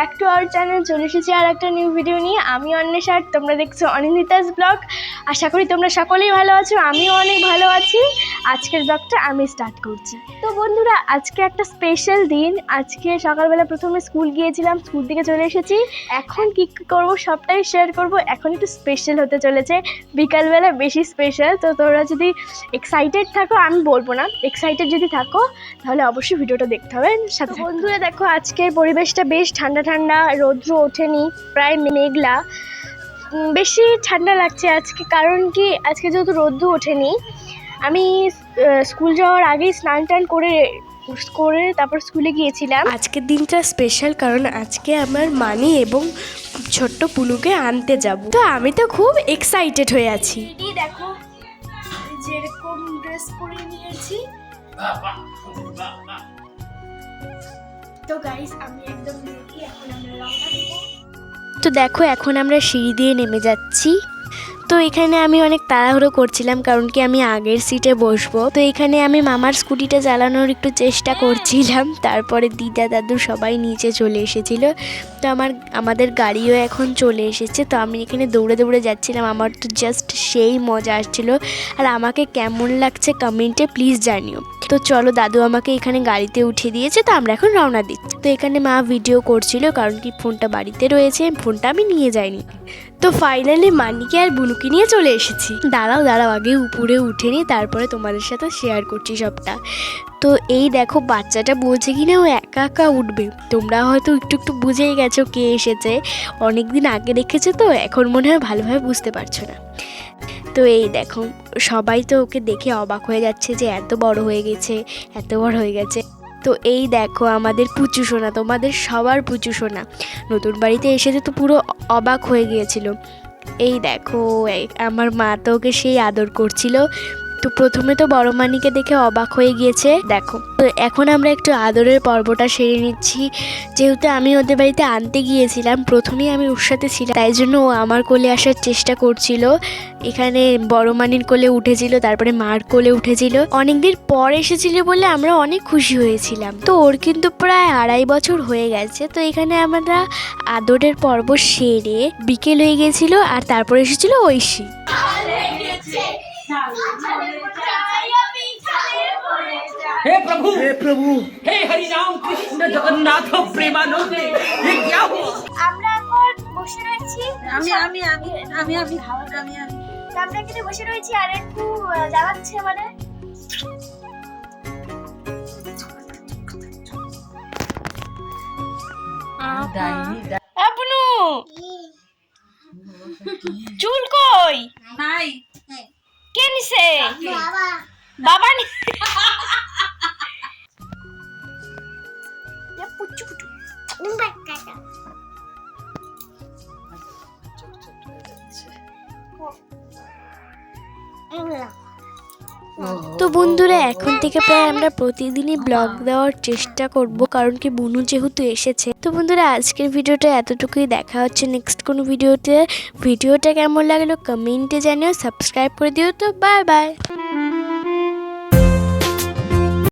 Back to our channel চলে এসেছি আর একটা নিউ ভিডিও নিয়ে। আমি অন্বেষা আর তোমরা দেখছ অনিন্দিতাস ব্লগ আশা করি তোমরা সকলেই ভালো আছো আমিও অনেক ভালো আছি। আজকের ব্লগটা আমি স্টার্ট করছি। তো বন্ধুরা আজকে একটা স্পেশাল দিন। আজকে সকালবেলা প্রথমে স্কুল গিয়েছিলাম স্কুল থেকে চলে এসেছি। এখন কী করব সবটাই শেয়ার করব। এখন একটু স্পেশাল হতে চলেছে। বিকালবেলা বেশি স্পেশাল তো তোমরা যদি এক্সাইটেড থাকো আমি বলব না। এক্সাইটেড যদি থাকো তাহলে অবশ্যই ভিডিওটা দেখতে হবে। সাথে বন্ধুরা দেখো আজকের পরিবেশটা বেশ ঠান্ডা ঠান্ডা রৌদ্র ওঠেনি প্রায় মেঘলা। বেশি ঠান্ডা লাগছে আজকে কারণ কি আজকে যেহেতু রৌদ্র ওঠেনি আমি স্কুল যাওয়ার আগেই স্নান টান করে করে তারপর স্কুলে গিয়েছিলাম। আজকের দিনটা স্পেশাল কারণ আজকে আমার মানি এবং ছোট্ট পুলুকে আনতে যাব। তো আমি তো খুব এক্সাইটেড হয়ে আছি। দিদি দেখো যেরকম ড্রেস পরে নিয়েছি। তো দেখো, এখন আমরা সিঁড়ি দিয়ে নেমে যাচ্ছি। তো এখানে আমি অনেক তাড়াহুড়ো করছিলাম, কারণ কি আমি আগের সিটে বসবো। তো এখানে আমি মামার স্কুটিটা চালানোর একটু চেষ্টা করছিলাম, তারপরে দিদা দাদু সবাই নিচে চলে এসেছিল। তো আমার, আমাদের গাড়িও এখন চলে এসেছে। তো আমি এখানে দৌড়ে দৌড়ে যাচ্ছিলাম, আমার তো জাস্ট সেই মজা আসছিল। আর আমাকে কেমন লাগছে কমেন্টে প্লিজ জানিও। তো চলো দাদু আমাকে এখানে গাড়িতে উঠিয়ে দিয়েছে, তো আমরা এখন রওনা দিচ্ছি। তো এখানে মা ভিডিও করছিল, কারণ কি ফোনটা বাড়িতে রয়েছে, ফোনটা আমি নিয়ে যাইনি। তো ফাইনালি মানিকে আর বুনুকে নিয়ে চলে এসেছি। দাঁড়াও দাঁড়াও, আগে উপরে উঠে নিই তারপরে তোমাদের সাথে শেয়ার করছি সবটা। তো এই দেখো, বাচ্চাটা বলছে কি না ও একা একা উঠবে। তোমরা হয়তো একটু একটু বুঝেই গেছো কে এসেছে। অনেক দিন আগে দেখেছ তো, এখন মনে হয় ভালোভাবে বুঝতে পারছ না। তো এই দেখো, সবাই তো ওকে দেখে অবাক হয়ে যাচ্ছে যে এত বড় হয়ে গেছে, এত বড় হয়ে গেছে। তো এই দেখো আমাদের পুচু সোনা, তোমাদের সবার পুচু সোনা। নতুন বাড়িতে এসে তো পুরো অবাক হয়ে গিয়েছিল। এই দেখো আমার মা তো ওকে সেই আদর করছিল। তো প্রথমে তো বড় মানিকে দেখে অবাক হয়ে গিয়েছে, দেখো। তো এখন আমরা একটু আদরের পর্বটা সেরে নিচ্ছি। যেহেতু আমি ওদের বাড়িতে আনতে গিয়েছিলাম, প্রথমেই আমি ওর সাথে ছিলাম। তাই জন্য ও আমার কোলে আসার চেষ্টা করছিল। এখানে বড় মানির কোলে উঠেছিল, তারপরে মার কোলে উঠেছিল। অনেকদিন পর এসেছিল বলে আমরা অনেক খুশি হয়েছিলাম। তো ওর কিন্তু প্রায় আড়াই বছর হয়ে গেছে। তো এখানে আমরা আদরের পর্ব সেরে বিকেল হয়ে গেছিল আর তারপরে এসেছিল ঐশী। हे प्रभु हे प्रभु हे हरि राम कृष्ण जगन्नाथ प्रेमानंद ये क्या हुआ আমরা এখন বসে রয়েছি আমি আমি আমি আমি আমি আমি আমি তো আমরা এখানে বসে রয়েছি আর একটু আহ, জ্বালাচ্ছে মানে আপনু চুল কই নাই কে নিছে বাবা। নি এ পুচু পুচু। তো বন্ধুরা, এখন থেকে প্রায় আমরা প্রতিদিনই ব্লগ দেওয়ার চেষ্টা করব, কারণ কি বুনু যেহেতু এসেছে। তো বন্ধুরা, আজকের ভিডিওটা এতটুকুই, দেখা হচ্ছে নেক্সট কোনো ভিডিওতে। ভিডিওটা কেমন লাগল কমেন্টে জানিও সাবস্ক্রাইব করে দিও, তো বাই বাই